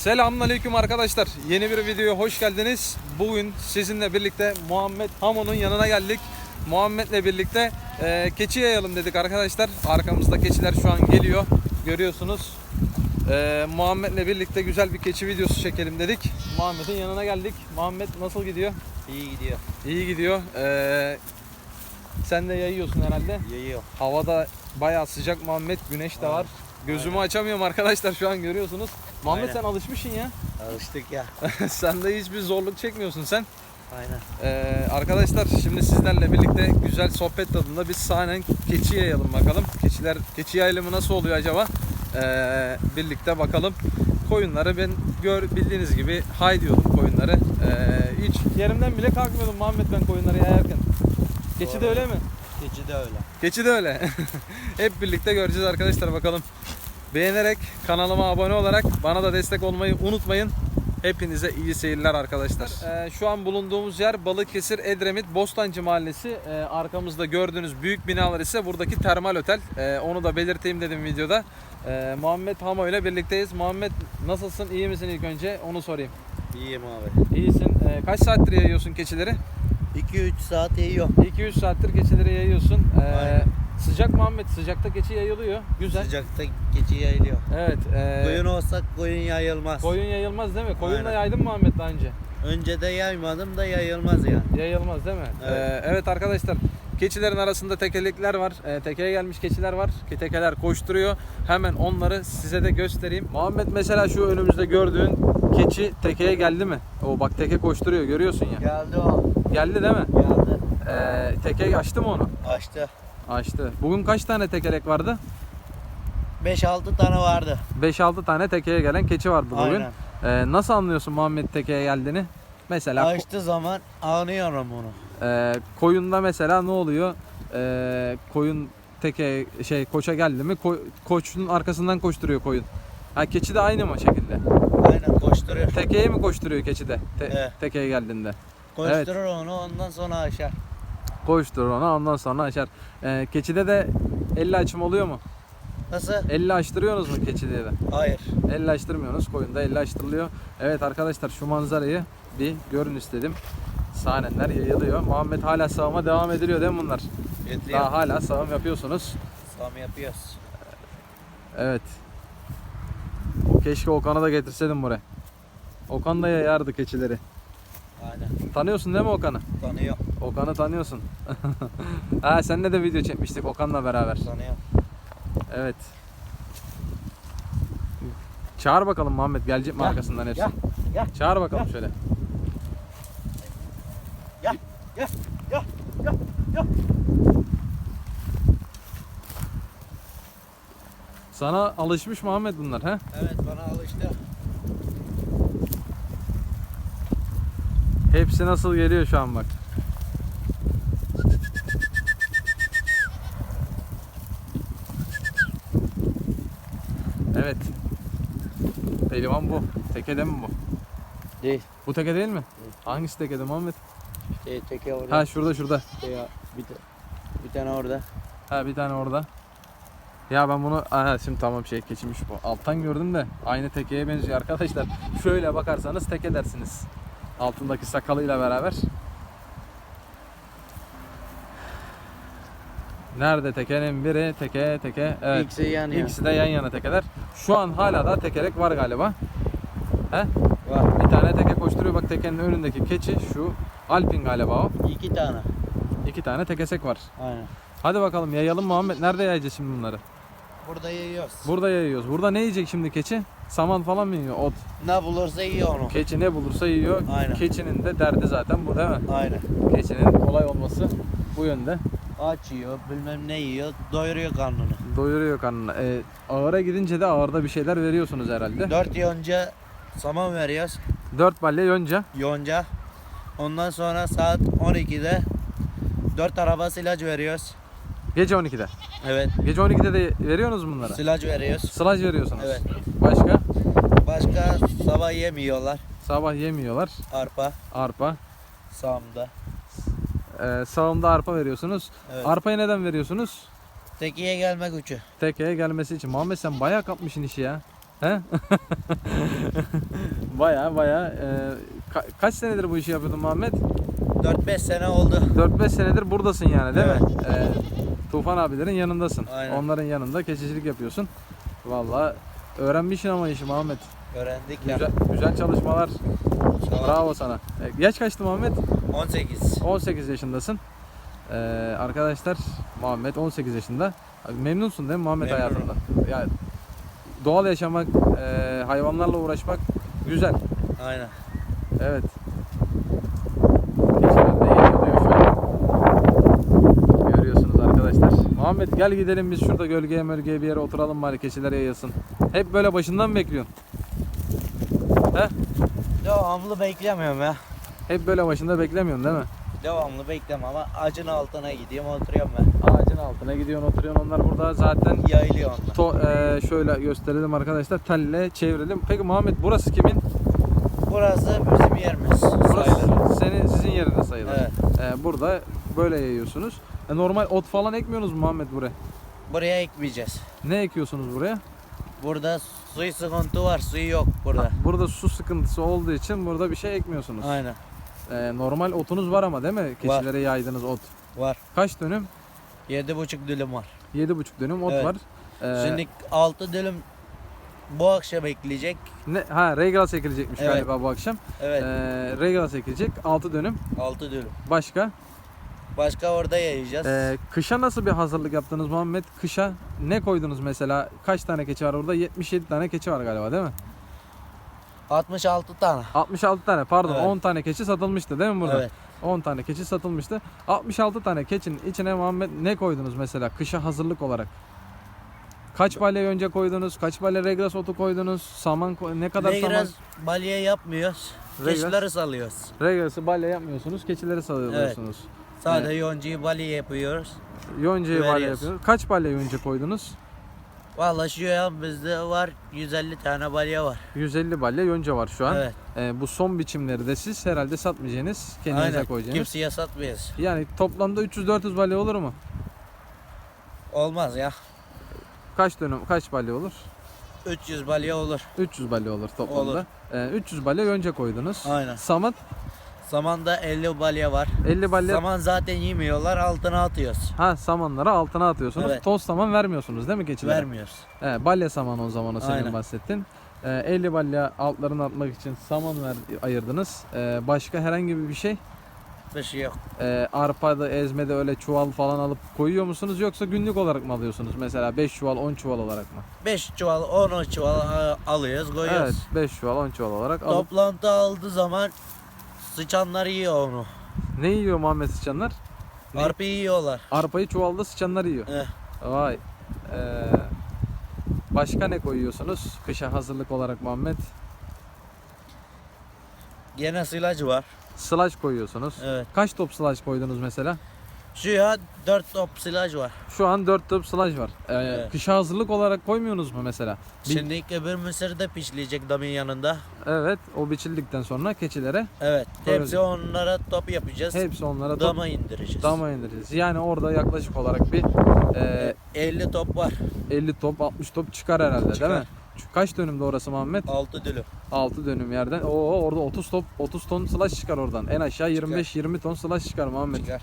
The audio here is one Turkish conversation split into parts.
Selamünaleyküm arkadaşlar. Yeni bir videoya hoş geldiniz. Bugün sizinle birlikte Muhammed Hamo'nun yanına geldik. Muhammed'le birlikte e, keçi yayalım dedik arkadaşlar. Arkamızda keçiler şu an geliyor. Görüyorsunuz. E, Muhammed'le birlikte güzel bir keçi videosu çekelim dedik. Muhammed'in yanına geldik. Muhammed nasıl gidiyor? İyi gidiyor. İyi gidiyor. E, sen de yayıyorsun herhalde. Yayıyor. Havada bayağı sıcak Muhammed. Güneş de var. Gözümü açamıyorum arkadaşlar şu an görüyorsunuz. Muhammed Aynen. sen alışmışsın ya. Alıştık ya. sen de hiçbir zorluk çekmiyorsun sen. Aynen. Ee, arkadaşlar şimdi sizlerle birlikte güzel sohbet tadında biz sahnen keçi yayalım bakalım. Keçiler keçi yayılımı nasıl oluyor acaba? Ee, birlikte bakalım. Koyunları ben gör bildiğiniz gibi hay diyordum koyunları. Ee, hiç yerimden bile kalkmıyordum Muhammed ben koyunları yayarken. Keçi de Doğru. öyle mi? De öyle. Keçi de öyle. Hep birlikte göreceğiz arkadaşlar bakalım. Beğenerek kanalıma abone olarak bana da destek olmayı unutmayın. Hepinize iyi seyirler arkadaşlar. Ee, şu an bulunduğumuz yer Balıkesir Edremit Bostancı Mahallesi. Ee, arkamızda gördüğünüz büyük binalar ise buradaki termal otel. Ee, onu da belirteyim dedim videoda. Ee, Muhammed Hamo ile birlikteyiz. Muhammed nasılsın? İyi misin ilk önce? Onu sorayım. İyiyim abi. İyisin. Ee, kaç saattir yayıyorsun keçileri? 2-3 saat yiyor. 2-3 saattir keçileri yayıyorsun. Ee, Aynen. sıcak Muhammed. Sıcakta keçi yayılıyor. Güzel. Sıcakta keçi yayılıyor. Evet. E, Koyun olsak koyun yayılmaz. koyun yayılmaz değil mi? Koyun da yaydın mı Muhammed daha önce? Önce de yaymadım da yayılmaz yani. Yayılmaz değil mi? Evet. Ee, evet arkadaşlar. Keçilerin arasında tekelikler var. Ee, tekeye gelmiş keçiler var. Ki tekeler koşturuyor. Hemen onları size de göstereyim. Muhammed mesela şu önümüzde gördüğün keçi tekeye geldi mi? O bak teke koşturuyor görüyorsun ya. Geldi o. Geldi değil mi? Geldi. Ee, teke açtı mı onu? Açtı. Açtı. Bugün kaç tane tekerek vardı? 5-6 tane vardı. 5-6 tane tekeye gelen keçi vardı bugün. Aynen. Ee, nasıl anlıyorsun Muhammed tekeye geldiğini? Mesela ko- Açtı zaman anlıyorum onu. Ee, koyunda mesela ne oluyor? Ee, koyun teke şey koça geldi mi ko- koçun arkasından koşturuyor koyun. Ha keçi de aynı mı şekilde? Aynen koşturuyor. Tekeye mi koşturuyor keçi de? Te- Evet. Tekeye geldiğinde. Koşturur onu ondan sonra aşar. Koşturur ona ondan sonra açar. Ee, keçide de elle açım oluyor mu? Nasıl? Elle açtırıyorsunuz mu keçide de? Hayır. Elle açtırmıyorsunuz. Koyunda elle açtırılıyor. Evet arkadaşlar şu manzarayı bir görün istedim. Sahnenler yayılıyor. Muhammed hala sağıma devam ediliyor değil mi bunlar? Yetiyor. Daha hala sağım yapıyorsunuz. Sam yapıyoruz. Evet. Keşke Okan'ı da getirseydim buraya. Okan da yayardı keçileri. Aynen. Tanıyorsun değil mi Okan'ı? Tanıyor. Okan'ı tanıyorsun. ha seninle de video çekmiştik Okan'la beraber. Tanıyor. Evet. Çağır bakalım Muhammed gelecek mi Gel, arkasından hepsi? gel, gel, Çağır bakalım gel. şöyle. Gel, gel, gel, gel, gel. Sana alışmış Muhammed bunlar ha? Evet bana alıştı. Hepsi nasıl geliyor şu an bak. Evet. Pehlivan bu. Tekede mi bu? Değil. Bu teke değil mi? Hangisi tekede Muhammed? Şey, teke orada. Ha şurada şurada. Şey, bir, bir tane orada. Ha bir tane orada. Ya ben bunu aha şimdi tamam şey geçmiş bu. Alttan gördüm de aynı tekeye benziyor arkadaşlar. Şöyle bakarsanız teke dersiniz. Altındaki sakalıyla beraber. Nerede tekenin biri teke teke evet. İkisi yanıyor. İkisi de yan yana tekeler. Şu an hala da tekerek var galiba. He? Var. Bir tane teke koşturuyor bak tekenin önündeki keçi şu Alpin galiba o. İki tane. İki tane tekesek var. Aynen. Hadi bakalım yayalım Muhammed. Nerede yayacağız şimdi bunları? Burada yiyoruz. Burada yayıyoruz. Burada ne yiyecek şimdi keçi? Saman falan mı yiyor? Ot. Ne bulursa yiyor onu. Keçi ne bulursa yiyor. Aynen. Keçinin de derdi zaten bu değil mi? Aynen. Keçinin kolay olması bu yönde. Aç yiyor, bilmem ne yiyor, doyuruyor karnını. Doyuruyor karnını. Ee, ağıra gidince de ağırda bir şeyler veriyorsunuz herhalde. Dört yonca saman veriyoruz. 4 balya yonca. Yonca. Ondan sonra saat 12'de dört araba silaj veriyoruz. Gece 12'de. Evet. Gece 12'de de veriyorsunuz mu bunlara? Silaj veriyoruz. Slaj veriyorsunuz. Evet. Başka? Başka sabah yemiyorlar. Sabah yemiyorlar. Arpa, Arpa. sağımda. Ee, sağımda arpa veriyorsunuz. Evet. Arpayı neden veriyorsunuz? Tekiye gelmek için. Tekeye gelmesi için. Muhammed sen bayağı kapmışsın işi ya. He? Baya baya e, ka- kaç senedir bu işi yapıyordun Muhammed? 4-5 sene oldu. 4-5 senedir buradasın yani değil Evet. mi? E, Tufan abilerin yanındasın. Aynen. Onların yanında keçicilik yapıyorsun. Vallahi öğrenmişsin ama işi Muhammed. Öğrendik ya. Güzel, güzel çalışmalar. Ol. Bravo sana. E, yaş kaçtı Muhammed? 18. 18 yaşındasın. Ee, arkadaşlar Muhammed 18 yaşında. Abi Memnunsun değil mi Muhammed Memnunum. hayatında? Yani doğal yaşamak, e, hayvanlarla uğraşmak güzel. Aynen. Evet. Keçiler de yayılıyor şu an. Görüyorsunuz Muhammed gel gidelim biz şurada gölgeye mölgeye bir yere oturalım bari keçiler yayılsın. Hep böyle başından mı bekliyorsun? Devamlı beklemiyorum ya. Hep böyle başında beklemiyorsun değil mi? Devamlı bekleme ama ağacın altına gidiyorum oturuyorum ben. Ağacın altına gidiyorsun oturuyorsun onlar burada zaten Yayılıyor onlar. To, e, şöyle gösterelim arkadaşlar. Telle çevirelim. Peki Muhammed burası kimin? Burası bizim yerimiz. Burası sayılır. senin sizin yerinde sayılır. Evet. E, burada böyle yayıyorsunuz. E, normal ot falan ekmiyorsunuz mu Muhammed buraya? Buraya ekmeyeceğiz. Ne ekiyorsunuz buraya? Burada suyu sıkıntı var. Suyu yok burada. Burada su sıkıntısı olduğu için burada bir şey ekmiyorsunuz. Aynen. E, normal otunuz var ama değil mi? Keçilere yaydığınız ot. Var. Kaç dönüm? 7,5 dönüm var. 7,5 dönüm ot Evet. var. E, Şimdi 6 dönüm bu akşam ekleyecek. ne, ha regras ekilecekmiş Evet. galiba bu akşam. Evet. E, regras ekilecek 6 dönüm. 6 dönüm. Başka? Başka orada yayacağız. Ee, kışa nasıl bir hazırlık yaptınız Muhammed? Kışa ne koydunuz mesela? Kaç tane keçi var orada? 77 tane keçi var galiba değil mi? 66 tane. 66 tane pardon Evet. 10 tane keçi satılmıştı değil mi burada? Evet. 10 tane keçi satılmıştı. 66 tane keçinin içine Muhammed ne koydunuz mesela kışa hazırlık olarak? Kaç balya önce koydunuz? Kaç balya regras otu koydunuz? Saman koy- ne kadar Legraz balya yapmıyoruz. Regras. Keçileri salıyoruz. saman? Regrası balya yapmıyorsunuz. Keçileri salıyorsunuz. Sadece yoncayı balya yapıyoruz. Yoncayı balya yapıyorsunuz. Kaç balya yonca koydunuz? Vallahi şu an bizde var 150 tane balya var. 150 balya yonca var şu an. Evet. Ee, bu son biçimleri de siz herhalde satmayacaksınız. Kendinize Aynen. koyacaksınız. Kimseye satmayız. Yani toplamda 300-400 balya olur mu? Olmaz ya. Kaç dönüm, kaç balya olur? 300 balya olur. 300 balya olur toplamda. Olur. Ee, 300 balya yonca koydunuz. Aynen. Samat Samanda 50 balya var. 50 balya. Saman zaten yemiyorlar altına atıyoruz. Ha samanları altına atıyorsunuz. Evet. Toz saman vermiyorsunuz değil mi keçilere? Vermiyoruz. He, balya saman o zaman o senin Aynen. bahsettin. Ee, 50 balya altlarını atmak için saman ver, ayırdınız. Ee, başka herhangi bir şey? Bir şey yok. Ee, arpada, ezmede öyle çuval falan alıp koyuyor musunuz yoksa günlük olarak mı alıyorsunuz? Mesela 5 çuval, 10 çuval olarak mı? 5 çuval 10 çuval a- alıyoruz koyuyoruz. Evet, 5 çuval, 10 çuval olarak alıp Toplantı aldığı zaman sıçanlar yiyor onu. ne yiyor Muhammed sıçanlar? Ne? Arpa yiyorlar. Arpayı çuvalda sıçanlar yiyor. Eh, Vay. Ee, başka ne koyuyorsunuz kışa hazırlık olarak Muhammed? gene silaj var. Sılaç koyuyorsunuz. Evet. Kaç top sılaç koydunuz mesela? Şu an 4 top silaj var. Şu an 4 top sılaç var. Ee, Evet. Kışa hazırlık olarak koymuyorsunuz mu mesela? Bir- Şimdi öbür mısır da pişleyecek damın yanında. Evet, o biçildikten sonra keçilere Evet. Koyacak. Hepsi onlara top yapacağız. hepsi onlara top, Dama indireceğiz. dama indireceğiz. Yani orada yaklaşık olarak bir e, 50 top var. 50 top, 60 top çıkar herhalde Çıkar. değil mi? Kaç dönümde orası Muhammed? 6 dülüm. 6 dönüm yerden. Oo orada 30 top 30 ton sılaç çıkar oradan. En aşağı 25-20 ton sılaç çıkar Muhammed. Çıkar.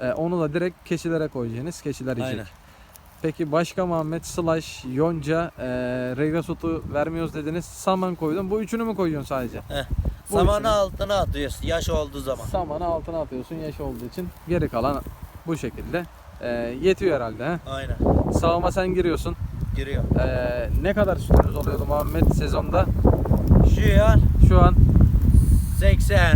Ee, onu da direkt keçilere koyacaksınız. Keçiler yiyecek. Aynen. Peki başka Muhammed slash, yonca, e, regras otu vermiyoruz dediniz. Saman koydun. Bu üçünü mü koyuyorsun sadece? Bu Samanı üçünü. altına atıyoruz yaş olduğu zaman. Samanı altına atıyorsun yaş olduğu için. Geri kalan bu şekilde. E, yetiyor herhalde. He? Aynen. Sağıma sen giriyorsun. Giriyor. E, ne kadar sütünüz oluyordu Muhammed sezonda? Şu an Şu an 80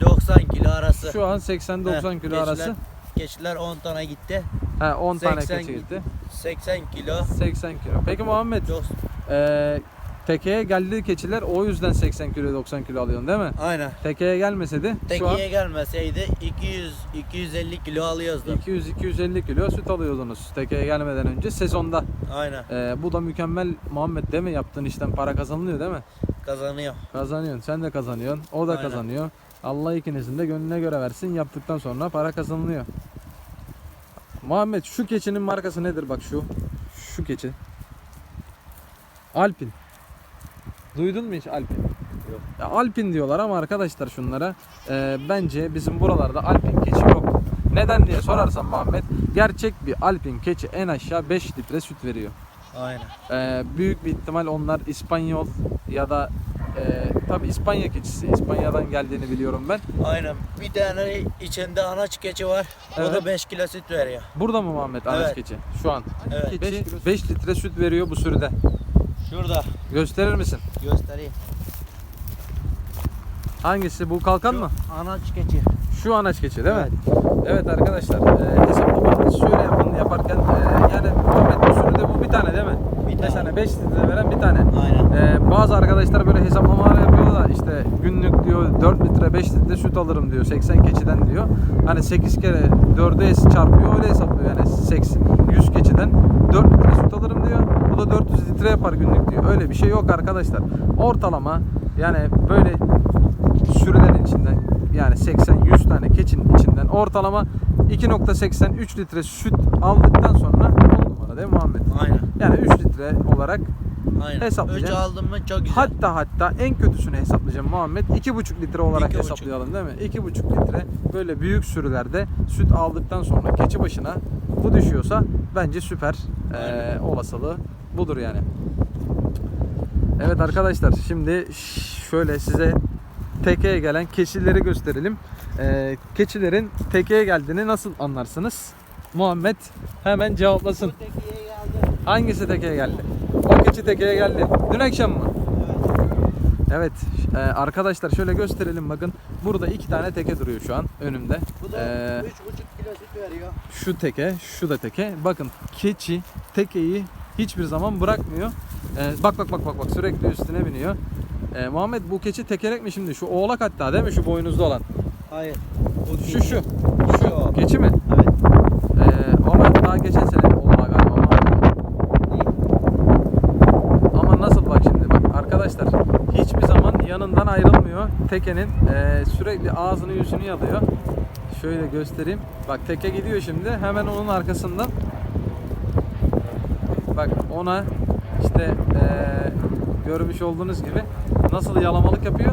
90 kilo arası. şu an 80-90 Heh, kilo keçiler- arası. Keçiler 10 tane gitti. He 10 tane 80 keçi gitti. 80 kilo. 80 kilo. Peki Muhammed Çok e, tekeye geldi keçiler o yüzden 80 kilo 90 kilo alıyorsun değil mi? Aynen. Tekeye gelmeseydi şu an gelmeseydi 200 250 kilo alıyordu. 200-250 kilo süt alıyordunuz tekeye gelmeden önce sezonda. Aynen. Ee, bu da mükemmel Muhammed değil mi? Yaptığın işten para kazanılıyor değil mi? Kazanıyor. Kazanıyorsun. Sen de kazanıyorsun. O da Aynen. kazanıyor. Allah ikinizin de gönlüne göre versin. Yaptıktan sonra para kazanılıyor. Muhammed şu keçinin markası nedir bak şu? Şu keçi. Alpin. Duydun mu hiç Alpin? Yok. Ya Alpin diyorlar ama arkadaşlar şunlara e, bence bizim buralarda Alpin keçi yok. Neden diye sorarsan Muhammed gerçek bir Alpin keçi en aşağı 5 litre süt veriyor. Aynen. E, büyük bir ihtimal onlar İspanyol ya da e, tabi İspanya keçisi İspanya'dan geldiğini biliyorum ben. Aynen. Bir tane içinde anaç keçi var. O Evet. da 5 kilo süt veriyor. Burada mı Muhammed anaç Evet. keçi şu an? Evet. Keçi 5 litre süt veriyor bu sürüde. Şurada Gösterir misin? göstereyim. Hangisi? Bu kalkan mı? Anaç keçi. Şu anaç keçi değil mi? Evet arkadaşlar e, hesaplamanızı şöyle yapın yaparken e, yani Muhammed bu sürüde bu bir tane değil mi? Bir tane. Mesela 5 litre veren bir tane. Aynen. E, bazı arkadaşlar böyle hesaplamalar yapıyorlar işte günlük diyor 4 litre 5 litre süt alırım diyor 80 keçiden diyor. Hani 8 kere 4'e çarpıyor öyle hesaplıyor yani 80, 100 keçiden 4 litre süt alırım diyor. Bu da 400 litre yapar günlük diyor. Öyle bir şey yok arkadaşlar. Ortalama yani böyle sürülerin içinden yani 80-100 tane keçinin içinden ortalama 2.83 litre süt aldıktan sonra 10 numara değil mi Muhammed? Aynen. Yani 3 litre olarak Aynen. Hesaplayacağım. 3 aldım mı çok güzel. hatta hatta en kötüsünü hesaplayacağım Muhammed 2.5 litre olarak İki buçuk. hesaplayalım değil mi? 2.5 litre böyle büyük sürülerde süt aldıktan sonra keçi başına bu düşüyorsa bence süper ee, olasılığı budur yani. Evet arkadaşlar şimdi şöyle size tekeye gelen keçileri gösterelim. Ee, keçilerin tekeye geldiğini nasıl anlarsınız? Muhammed hemen cevaplasın. Hangisi tekeye geldi? O keçi tekeye geldi. Dün akşam mı? Evet e, arkadaşlar şöyle gösterelim bakın. Burada iki tane teke duruyor şu an önümde. Bu da Ee, 3,5 kilo süt veriyor. şu teke, şu da teke. Bakın keçi tekeyi hiçbir zaman bırakmıyor. Ee, bak bak bak bak bak sürekli üstüne biniyor. Ee, Muhammed bu keçi tekerek mi şimdi? Şu oğlak hatta değil mi? Şu boynuzlu olan. Hayır. Şu şu. Şu. Şu. Keçi mi? Evet. Ee, ama daha geçen sene oğlağı galiba. Ama nasıl bak şimdi bak arkadaşlar hiçbir zaman yanından ayrılmıyor. Tekenin Ee, sürekli ağzını yüzünü yalıyor. Şöyle göstereyim. Bak teke gidiyor şimdi hemen onun arkasından bak ona işte ee, görmüş olduğunuz gibi nasıl yalamalık yapıyor.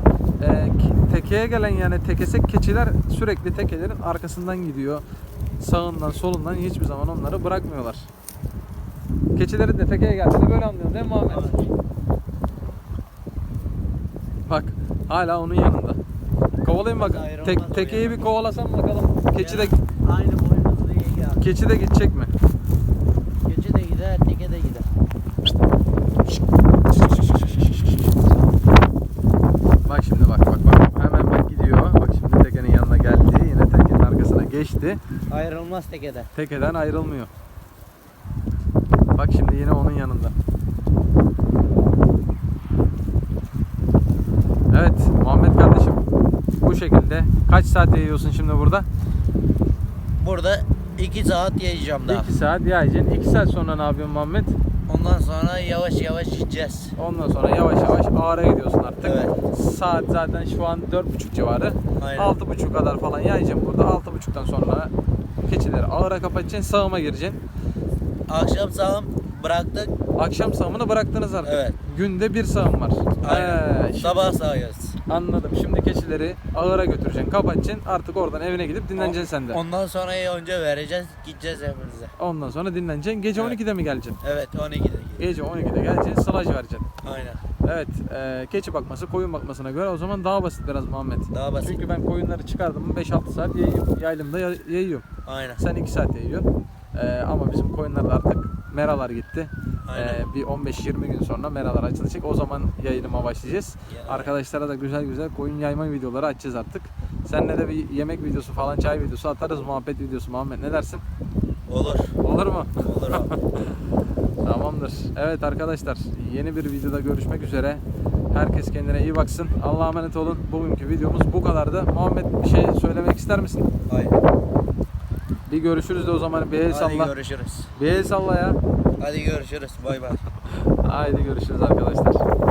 Ki- tekeye gelen yani tekesek keçiler sürekli tekelerin arkasından gidiyor. Sağından solundan hiçbir zaman onları bırakmıyorlar. Keçilerin de tekeye geldiğini böyle anlıyorsun değil mi Muhammed? Bak hala onun yanında. Kovalayın bak. Tek, tekeyi bir kovalasam bakalım. Keçi de Aynı boynuzlu keçi de gidecek mi? Keçi de gider, teke de gider. Bak şimdi bak bak bak. Hemen bak gidiyor. Bak şimdi tekenin yanına geldi. Yine tekenin arkasına geçti. Ayrılmaz tekede. Tekeden ayrılmıyor. Bak şimdi yine onun yanında. Evet Muhammed kardeşim. Bu şekilde kaç saat yayıyorsun şimdi burada? Burada 2 saat yiyeceğim daha. 2 saat yayacaksın. 2 saat sonra ne yapıyorsun Muhammed? Ondan sonra yavaş yavaş gideceğiz. Ondan sonra yavaş yavaş ağıra gidiyorsun artık. Evet. Saat zaten şu an 4.30 civarı. Aynen. 6.30 kadar falan yayacağım burada. 6.30'dan sonra keçileri ağıra kapatacaksın. Sağıma gireceksin. Akşam sağım bıraktık. Akşam sağımını bıraktınız artık. Evet. Günde bir sağım var. Aynen. Şimdi Sabah sağıyoruz. Anladım. Şimdi keçileri ağıra götüreceksin. Kapatacaksın. Artık oradan evine gidip dinleneceksin sen de. Ondan sonra önce vereceğiz, gideceğiz evimize. Ondan sonra dinleneceksin. Gece Evet. 12'de mi geleceksin? Evet 12'de gidiyoruz. Gece 12'de geleceksin. Sılaj vereceksin. Aynen. Evet. E, keçi bakması koyun bakmasına göre o zaman daha basit biraz Muhammed. Daha basit. Çünkü ben koyunları çıkardım mı 5-6 saat yayıyorum. Yaylımda yay- yayıyorum. Aynen. Sen 2 saat yayıyorsun. Ee, ama bizim koyunlarda artık meralar gitti. Ee, bir 15-20 gün sonra meralar açılacak. O zaman yayınıma başlayacağız. Ya. Arkadaşlara da güzel güzel koyun yayma videoları açacağız artık. Seninle de bir yemek videosu falan çay videosu atarız. Muhabbet videosu Muhammed ne dersin? Olur. Olur mu? Olur abi. Tamamdır. Evet arkadaşlar yeni bir videoda görüşmek üzere. Herkes kendine iyi baksın. Allah'a emanet olun. Bugünkü videomuz bu kadardı. Muhammed bir şey söylemek ister misin? Hayır. Bir görüşürüz de o zaman bir el Hadi salla. görüşürüz. Bir el salla ya. Hadi görüşürüz. Bay bay. Haydi görüşürüz arkadaşlar.